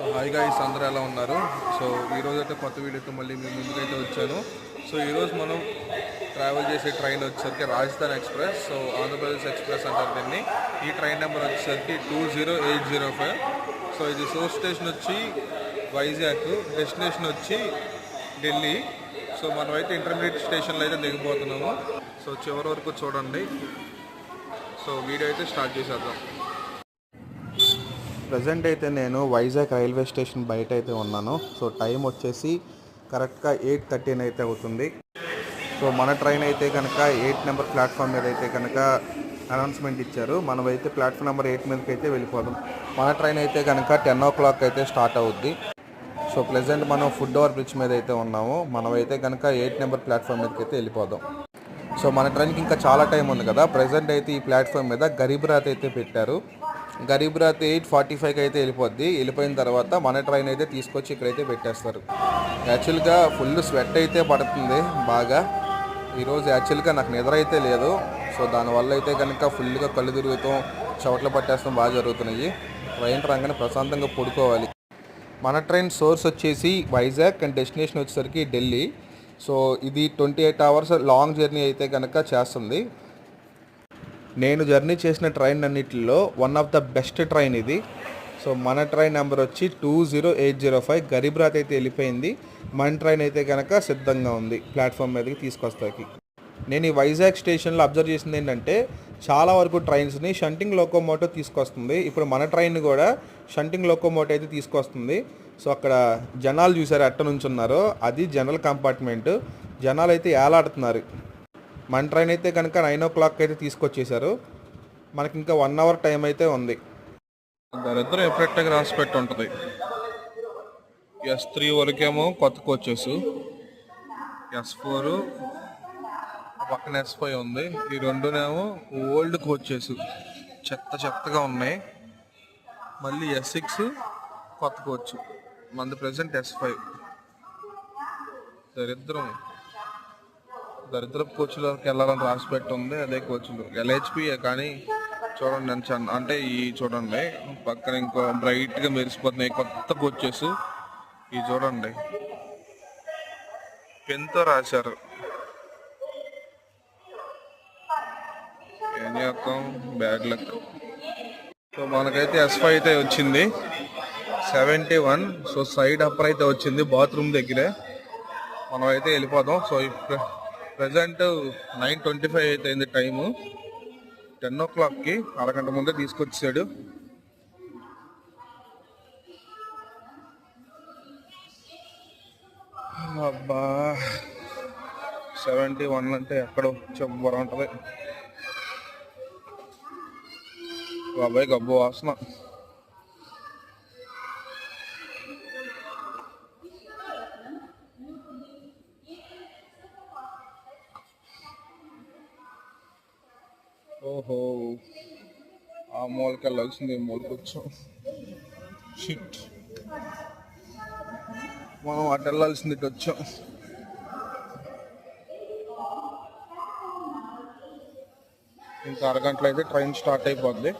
So hi ఈ అందరూ ఎలా ఉన్నారు? సో ఈరోజు అయితే కొత్త వీడియోతో మళ్ళీ మీ ముందుకైతే వచ్చాను. సో ఈరోజు మనం ట్రావెల్ చేసే ట్రైన్ వచ్చేసరికి Rajasthan express. So Andhra Pradesh express అంటారు దీన్ని. ఈ ట్రైన్ నెంబర్ వచ్చేసరికి two zero eight zero five so ఇది సోర్స్ స్టేషన్ వచ్చి వైజాగ్ డెస్టినేషన్ వచ్చి ఢిల్లీ. సో మనమైతే ఇంటర్మీడియట్ స్టేషన్లో అయితే దిగిపోతున్నాము. సో చివరి వరకు చూడండి. సో వీడియో అయితే స్టార్ట్ చేసేద్దాం. ప్రజెంట్ అయితే నేను వైజాగ్ రైల్వే స్టేషన్ బయట అయితే ఉన్నాను. సో టైం వచ్చేసి కరెక్ట్గా ఎయిట్ థర్టీన్ అయితే అవుతుంది. సో మన ట్రైన్ అయితే కనుక ఎయిట్ నెంబర్ ప్లాట్ఫామ్ మీద అయితే కనుక అనౌన్స్మెంట్ ఇచ్చారు. మనం అయితే ప్లాట్ఫామ్ నెంబర్ ఎయిట్ మీదకి అయితే వెళ్ళిపోదాం. మన ట్రైన్ అయితే కనుక టెన్ ఓ క్లాక్ అయితే స్టార్ట్ అవుద్ది. సో ప్రెసెంట్ మనం ఫుడ్ ఓవర్ బ్రిడ్జ్ మీద అయితే ఉన్నాము. మనం అయితే కనుక ఎయిట్ నెంబర్ ప్లాట్ఫామ్ మీదకి అయితే వెళ్ళిపోదాం. సో మన ట్రైన్కి ఇంకా చాలా టైం ఉంది కదా. ప్రజెంట్ అయితే ఈ ప్లాట్ఫామ్ మీద గరీబ్ రాత్ అయితే పెట్టారు. గరీబ్ రాత్ ఎయిట్ ఫార్టీ ఫైవ్కి అయితే వెళ్ళిపోద్ది. వెళ్ళిపోయిన తర్వాత మన ట్రైన్ అయితే తీసుకొచ్చి ఇక్కడైతే పెట్టేస్తారు. యాక్చువల్గా ఫుల్ స్వెట్ అయితే పడుతుంది బాగా. ఈరోజు యాక్చువల్గా నాకు నిద్ర అయితే లేదు. సో దానివల్ల అయితే కనుక ఫుల్గా కళ్ళు తిరుగుతాం చవట్లు పట్టేస్తాం బాగా జరుగుతున్నాయి. ట్రైన్ రాగానే ప్రశాంతంగా పడుకోవాలి. మన ట్రైన్ సోర్స్ వచ్చేసి వైజాగ్ అండ్ డెస్టినేషన్ వచ్చేసరికి ఢిల్లీ. సో ఇది twenty eight hours long journey అయితే కనుక చేస్తుంది. నేను జర్నీ చేసిన ట్రైన్ అన్నిటిలో one of the best train ఇది. సో మన ట్రైన్ నెంబర్ వచ్చి two zero eight zero five Garib Rath అయితే వెళ్ళిపోయింది. మన ట్రైన్ అయితే కనుక సిద్ధంగా ఉంది. ప్లాట్ఫామ్ మీదకి తీసుకొస్తాకి. నేను ఈ వైజాగ్ స్టేషన్లో అబ్జర్వ్ చేసింది ఏంటంటే చాలా వరకు ట్రైన్స్ని షంటింగ్ లోకోమోటో తీసుకొస్తుంది. ఇప్పుడు మన ట్రైన్ కూడా షంటింగ్ లోకోమోటో అయితే తీసుకొస్తుంది. సో అక్కడ జనాలు చూసారు ఎట్ట నుంచి ఉన్నారో అది జనరల్ కంపార్ట్మెంట్. జనాలు అయితే ఏలాడుతున్నారు. మన ట్రైన్ అయితే కనుక నైన్ ఓ క్లాక్ అయితే తీసుకొచ్చేసారు మనకి ఇంకా వన్ అవర్ టైం అయితే ఉంది. దరిద్రం ఎప్పుడెట్టగా రాసి పెట్టి ఉంటుంది ఎస్ త్రీ వరకేమో కొత్త కోచెస్ ఎస్ ఫోర్ పక్కన ఎస్ ఫైవ్ ఉంది. ఈ రెండునేమో ఓల్డ్ కోచెస్ చెత్త చెత్తగా ఉన్నాయి. మళ్ళీ ఎస్ సిక్స్ కొత్త కోచ్ మంది ప్రజెంట్ ఎస్ ఫైవ్ దరిద్రం. దరిద్రపు కోచ్లోకి వెళ్ళాలని రాసి పెట్టి ఉంది అదే కోచ్లు. ఎల్హెచ్పి కానీ చూడండి అంటే ఈ చూడండి పక్కన ఇంకో బ్రైట్గా మెరిసిపోతున్నాయి కొత్త కోచెస్. ఈ చూడండి. పెన్తో రాశారు. ఏం చేస్తాం? Bad luck. సో మనకైతే ఎస్ ఫైవ్ అయితే వచ్చింది. Seventy one so side upper అయితే వచ్చింది బాత్రూమ్ దగ్గరే. మనం అయితే వెళ్ళిపోదాం సో ఇప్పుడు ప్రజెంట్ నైన్ ట్వంటీ ఫైవ్ అయితే టైము. టెన్ ఓ క్లాక్కి అరగంట ముందే తీసుకొచ్చాడు. అబ్బా సెవెంటీ వన్ అంటే ఎక్కడో చెప్పబర ఉంటుంది. బాబాయ్ గబ్బు వాసన. ఓహో. ఆ మూలకి వెళ్ళాల్సింది ఈ మూలకి వచ్చాం. షిట్ మనం అటు వెళ్ళాల్సింది ఇటు వచ్చాం. ఇంకా అరగంటలో అయితే ట్రైన్ స్టార్ట్ అయిపోద్ది.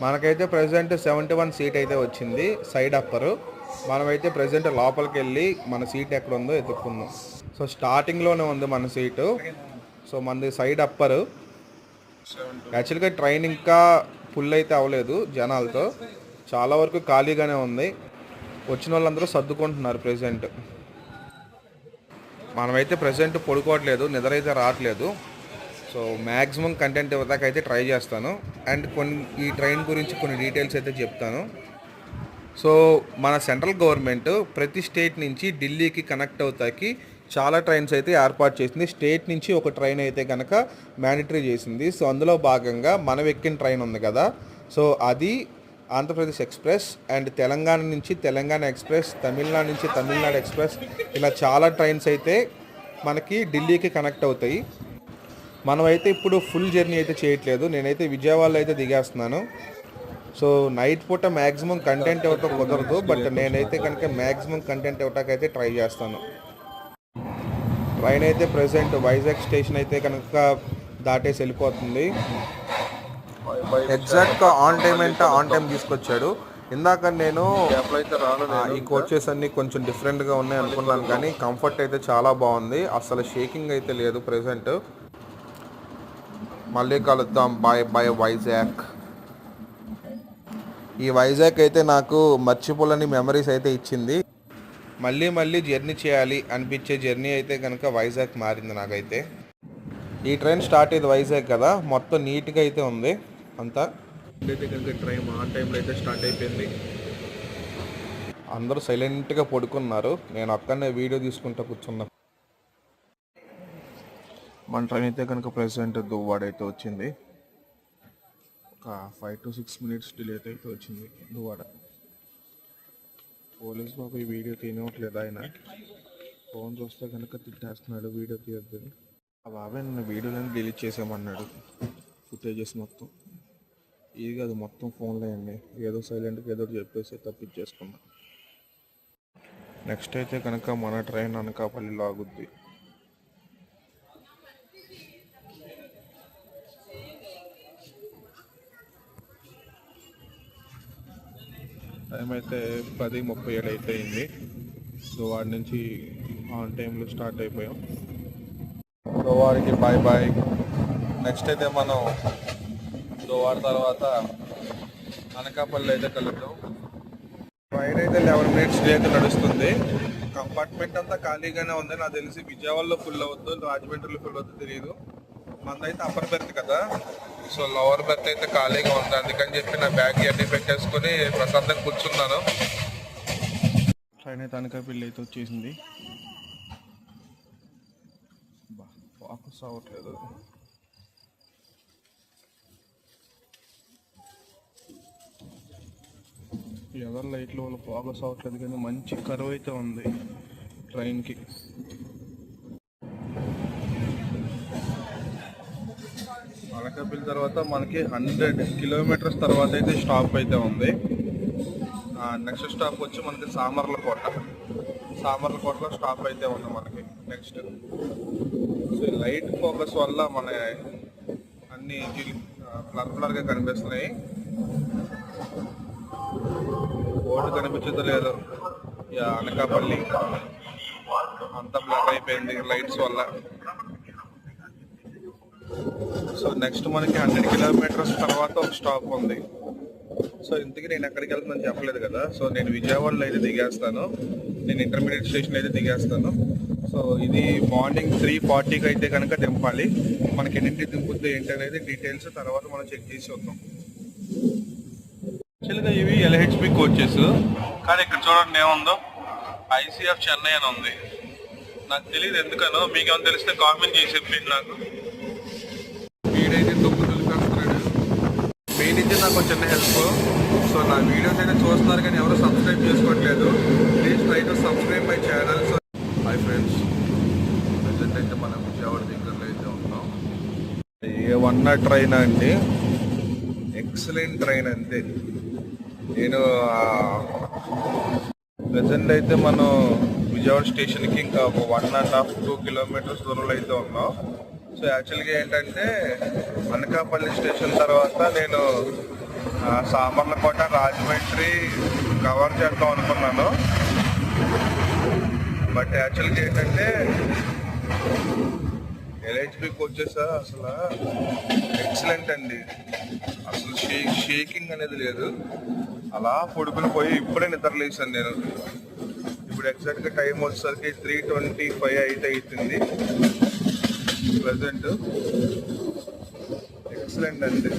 మనకైతే ప్రజెంట్ సెవెంటీ వన్ సీట్ అయితే వచ్చింది సైడ్ అప్పరు. మనమైతే ప్రజెంట్ లోపలికి వెళ్ళి మన సీట్ ఎక్కడ ఉందో ఎత్తుక్కుందాం సో స్టార్టింగ్లోనే ఉంది మన సీటు సో మనది సైడ్ అప్పరు యాక్చువల్గా ట్రైన్ ఇంకా ఫుల్ అయితే అవ్వలేదు జనాలతో. చాలా వరకు ఖాళీగానే ఉంది. వచ్చిన వాళ్ళందరూ సర్దుకుంటున్నారు ప్రెసెంట్ మనమైతే ప్రజెంట్ పడుకోవట్లేదు నిద్ర అయితే రావట్లేదు. సో మ్యాక్సిమం కంటెంట్ ఇవ్వదాకా అయితే ట్రై చేస్తాను. అండ్ కొన్ని ఈ ట్రైన్ గురించి కొన్ని డీటెయిల్స్ అయితే చెప్తాను. సో మన సెంట్రల్ గవర్నమెంట్ ప్రతి స్టేట్ నుంచి ఢిల్లీకి కనెక్ట్ అవుతాకి చాలా ట్రైన్స్ అయితే ఏర్పాటు చేసింది. స్టేట్ నుంచి ఒక ట్రైన్ అయితే కనుక మ్యాండటరీ చేసింది. సో అందులో భాగంగా మనం ఎక్కిన ట్రైన్ ఉంది కదా. సో అది ఆంధ్రప్రదేశ్ ఎక్స్ప్రెస్ అండ్ తెలంగాణ నుంచి తెలంగాణ ఎక్స్ప్రెస్ తమిళనాడు నుంచి తమిళనాడు ఎక్స్ప్రెస్ ఇలా చాలా ట్రైన్స్ అయితే మనకి ఢిల్లీకి కనెక్ట్ అవుతాయి. మనమైతే ఇప్పుడు ఫుల్ జర్నీ అయితే చేయట్లేదు. నేనైతే విజయవాడలో అయితే దిగేస్తున్నాను. సో నైట్ పూట మ్యాక్సిమం కంటెంట్ ఇవ్వటం కుదరదు బట్ నేనైతే కనుక మ్యాక్సిమం కంటెంట్ ఇవ్వటానికి అయితే ట్రై చేస్తాను. ట్రైన్ అయితే ప్రజెంట్ వైజాగ్ స్టేషన్ అయితే కనుక దాటేసి వెళ్ళిపోతుంది. ఎగ్జాక్ట్గా ఆన్ టైం అంటే ఆన్ టైం తీసుకొచ్చాడు. ఇందాక నేను అయితే ఈ కోచెస్ అన్ని కొంచెం డిఫరెంట్గా ఉన్నాయి అనుకున్నాను కానీ కంఫర్ట్ అయితే చాలా బాగుంది. అసలు షేకింగ్ అయితే లేదు ప్రెసెంట్ మళ్ళీ కలుద్దాం. బాయ్ బాయ్ వైజాగ్ ఈ వైజాగ్ అయితే నాకు మర్చిపోలేని మెమరీస్ అయితే ఇచ్చింది. మళ్ళీ మళ్ళీ జర్నీ చేయాలి అనిపించే జర్నీ అయితే కనుక వైజాగ్ మారింది నాకైతే. ఈ ట్రైన్ స్టార్ట్ అయ్యేది వైజాగ్ కదా మొత్తం నీట్గా అయితే ఉంది. అంతా. అయితే కనుక ట్రైన్ ఆన్ టైంలో అయితే స్టార్ట్ అయిపోయింది. అందరూ సైలెంట్గా పడుకున్నారు. నేను అక్కడనే వీడియో తీసుకుంటూ కూర్చున్నా. మన ట్రైన్ అయితే కనుక ప్రెసెంట్ దువ్వాడ అయితే వచ్చింది. ఒక five to six minutes delay అయితే వచ్చింది దువ్వాడ. పోలీస్ బాబు ఈ వీడియో తీయనట్లేదు ఆయన? ఫోన్ చూస్తే కనుక తిట్టేస్తున్నాడు వీడియో తీయద్దు ఆ బాబాయ్ నన్ను వీడియోలను డిలీట్ చేసామన్నాడు ఫుటేజెస్ మొత్తం. ఇది కాదు మొత్తం ఫోన్లో అండి. ఏదో సైలెంట్గా ఏదో చెప్పేసి తప్పించేసుకున్నా. నెక్స్ట్ అయితే కనుక మన ట్రైన్ అనకాపల్లి లాగుద్ది. టైం అయితే పది ముప్పై ఏడు అయితే అయింది. సో వాడి నుంచి ఆన్ టైంలో స్టార్ట్ అయిపోయాం. సో వాడికి బాయ్ బాయ్ నెక్స్ట్ అయితే మనం సో వాడి తర్వాత అనకాపల్లి అయితే కలుద్దాం. ట్రైన్ అయితే లెవెన్ మినిట్స్ అయితే నడుస్తుంది. కంపార్ట్మెంట్ అంతా ఖాళీగానే ఉంది. నాకు తెలిసి విజయవాడలో ఫుల్ అవ్వద్దు రాజమండ్రిలో ఫుల్ అవుద్దు తెలియదు మనదైతే అప్పర్ బెర్త్ కదా. సో లోవర్ బెర్త్ అయితే ఖాళీగా ఉంది. అందుకని చెప్పి నా బ్యాగ్ అన్ని పెట్టేసుకొని ప్రశాంతంగా కూర్చున్నాను. ట్రైన్ అయితే అనకాపల్లి అయితే వచ్చేసింది. బా ఫోకస్ అవ్వట్లేదు ఎవరి లైట్లు వాళ్ళు ఫోకస్ అవ్వట్లేదు కానీ మంచి కరువు అయితే ఉంది ట్రైన్కి అనకాపల్లి తర్వాత మనకి హండ్రెడ్ కిలోమీటర్స్ తర్వాత అయితే స్టాప్ అయితే ఉంది. నెక్స్ట్ స్టాప్ వచ్చి మనకి సామర్లకోట. సామర్లకోటలో స్టాప్ అయితే ఉంది మనకి. నెక్స్ట్ సో లైట్ ఫోకస్ వల్ల మన అన్ని బ్లర్ ఫ్లర్గా కనిపిస్తున్నాయి. బోర్డు కనిపించదు లేదు ఇక అనకాపల్లి. అంతా బ్లర్ అయిపోయింది లైట్స్ వల్ల. సో నెక్స్ట్ మనకి హండ్రెడ్ కిలోమీటర్స్ తర్వాత ఒక స్టాప్ ఉంది. సో ఇంతకీ నేను ఎక్కడికి వెళ్తున్నాను చెప్పలేదు కదా. సో నేను విజయవాడలో అయితే దిగేస్తాను. నేను ఇంటర్మీడియట్ స్టేషన్ అయితే దిగేస్తాను. సో ఇది మార్నింగ్ త్రీ ఫార్టీకి అయితే కనుక దింపాలి. మనకి ఎన్నింటి దింపుద్ది ఏంటి అనేది డీటెయిల్స్ తర్వాత మనం చెక్ చేసి వద్దాం. యాక్చువల్గా ఇవి ఎల్హెచ్పి కోచెస్ కానీ ఇక్కడ చూడండి ఏముందో. ఐసీఎఫ్ చెన్నై అని ఉంది. నాకు తెలియదు ఎందుకనో. మీకేమైనా తెలిస్తే కామెంట్ చేసి చెప్పింది నాకు. నుంచి నాకు చిన్న హెల్ప్ సో నా వీడియోస్ అయితే చూస్తున్నారు కానీ ఎవరు సబ్స్క్రైబ్ చేసుకోవట్లేదు. Please try to subscribe my channel so hi friends present అయితే మనం విజయవాడ దగ్గరలో అయితే ఉన్నాం. ఏ వన్ నాట్ ట్రైన్ అండి. ఎక్సలెంట్ ట్రైన్ అంతే నేను ప్రజెంట్ అయితే మనం విజయవాడ స్టేషన్కి ఇంకా ఒక one and half two kilometres దూరంలో అయితే ఉన్నాం. సో యాక్చువల్గా ఏంటంటే అనకాపల్లి స్టేషన్ తర్వాత నేను ఆ, సామర్లకోట రాజమండ్రి కవర్ చేద్దాం అనుకున్నాను. బట్ యాక్చువల్గా ఏంటంటే ఎల్హెచ్పికి వచ్చేసా అసలు ఎక్సలెంట్ అండి. అసలు షే షేకింగ్ అనేది లేదు. అలా పడుకుని పోయి ఇప్పుడే నిద్రలేసాను నేను. ఇప్పుడు ఎగ్జాక్ట్గా టైం వచ్చేసరికి త్రీ ట్వంటీ ఫైవ్ అయితే అవుతుంది ప్రజెంట్ ఎక్సలెంట్ అండి.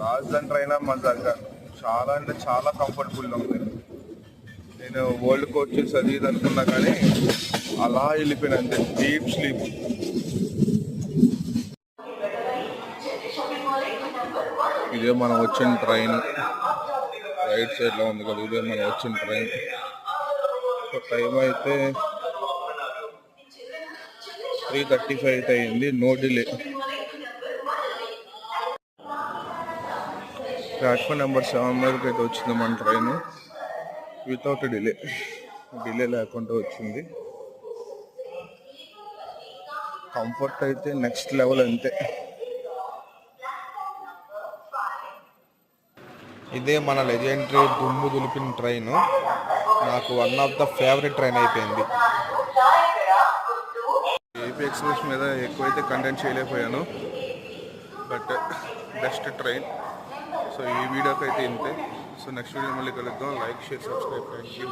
రాజధాని ట్రైన్ మా దగ్గర చాలా అంటే చాలా కంఫర్టబుల్గా ఉంది. నేను వరల్డ్ కోచెస్ అది ఇది అనుకున్నా కానీ అలా వెళ్ళిపోయినా అంతే. డీప్ స్లీప్ ఇదే మనం వచ్చిన ట్రైన్ రైట్ సైడ్లో ఉంది కదా ఇదే మనం వచ్చిన ట్రైన్ టైం అయితే త్రీ థర్టీ ఫైవ్ అయితే అయింది. No delay. Platform number seven మీదకి అయితే వచ్చింది మన ట్రైన్. Without delay. డిలే లేకుండా వచ్చింది. కంఫర్ట్ అయితే నెక్స్ట్ లెవెల్ అంతే. ఇదే మన లెజెండరీ దుమ్ము దులిపిన ట్రైన్. నాకు one of the favourite train అయిపోయింది. ఏపీ ఎక్స్ప్రెస్ మీద ఎక్కువైతే కంటెంట్ చేయలేకపోయాను. బట్ బెస్ట్ ట్రైన్ సో ఈ వీడియోకి అయితే ఇంతే. సో నెక్స్ట్ వీడియో మళ్ళీ కలుద్దాం. Like share subscribe thank you